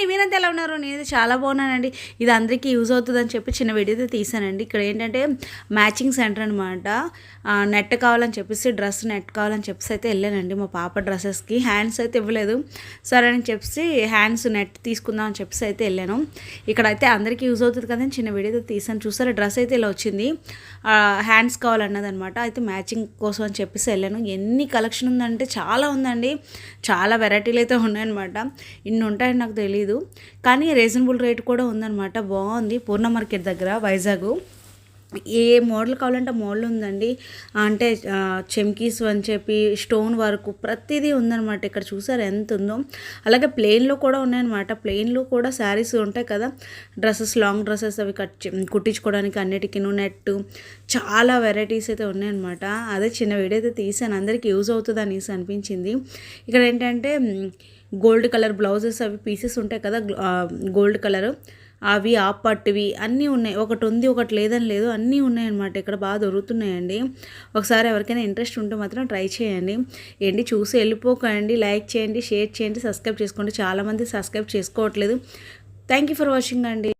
అండి మీరంతా ఎలా ఉన్నారు? నేను చాలా బాగున్నానండి. ఇది అందరికీ యూజ్ అవుతుందని చెప్పి చిన్న వీడియోతో తీసానండి ఇక్కడ ఏంటంటే మ్యాచింగ్ సెంటర్ అనమాట నెట్ కావాలని చెప్పేసి డ్రెస్ నెట్ కావాలని చెప్పేసి అయితే వెళ్ళానండి. మా పాప డ్రెస్సెస్కి హ్యాండ్స్ అయితే ఇవ్వలేదు. సరే అని చెప్పేసి హ్యాండ్స్ నెట్ తీసుకుందాం అని చెప్పేసి అయితే వెళ్ళాను. ఇక్కడ అయితే అందరికీ యూజ్ అవుతుంది కదా చిన్న వీడియోతో తీసాను చూసారా? డ్రెస్ అయితే ఇలా వచ్చింది. హ్యాండ్స్ కావాలన్నది అనమాట అయితే మ్యాచింగ్ కోసం అని చెప్పేసి వెళ్ళాను. ఎన్ని కలెక్షన్ ఉందంటే చాలా ఉందండి. చాలా వెరైటీలు అయితే ఉన్నాయన్నమాట. ఇన్ని ఉంటాయని నాకు తెలియదు కానీ రీజనబుల్ రేట్ కూడా ఉందన్నమాట. బాగుంది. పూర్ణ మార్కెట్ దగ్గర వైజాగ్. ఏ మోడల్ కావాలంటే మోడల్ ఉందండి. అంటే చెమ్కీస్ అని చెప్పి స్టోన్ వర్క్ ప్రతిదీ ఉందన్నమాట. ఇక్కడ చూసారు ఎంత ఉందో. అలాగే ప్లెయిన్లో కూడా ఉన్నాయన్నమాట. ప్లెయిన్లో కూడా శారీస్ ఉంటాయి కదా. డ్రెస్సెస్ లాంగ్ డ్రెస్సెస్ అవి కట్ కుట్టించుకోవడానికి అన్నిటికీ నెట్ చాలా వెరైటీస్ అయితే ఉన్నాయన్నమాట. అదే చిన్న వీడియో అయితే తీసాను అందరికీ యూజ్ అవుతుంది అనేసి అనిపించింది. ఇక్కడ ఏంటంటే గోల్డ్ కలర్ బ్లౌజెస్ అవి పీసెస్ ఉంటాయి కదా. Gold colour. అవి ఆ అన్నీ ఉన్నాయి. ఒకటి ఉంది ఒకటి లేదని లేదు. అన్నీ ఉన్నాయన్నమాట. ఇక్కడ బాగా దొరుకుతున్నాయండి. ఒకసారి ఎవరికైనా ఇంట్రెస్ట్ ఉంటే మాత్రం ట్రై చేయండి. ఏంటి? చూసి వెళ్ళిపోకండి. లైక్ చేయండి షేర్ చేయండి సబ్స్క్రైబ్ చేసుకోండి. చాలామంది సబ్స్క్రైబ్ చేసుకోవట్లేదు. థ్యాంక్ యూ ఫర్ వాచింగ్ అండి.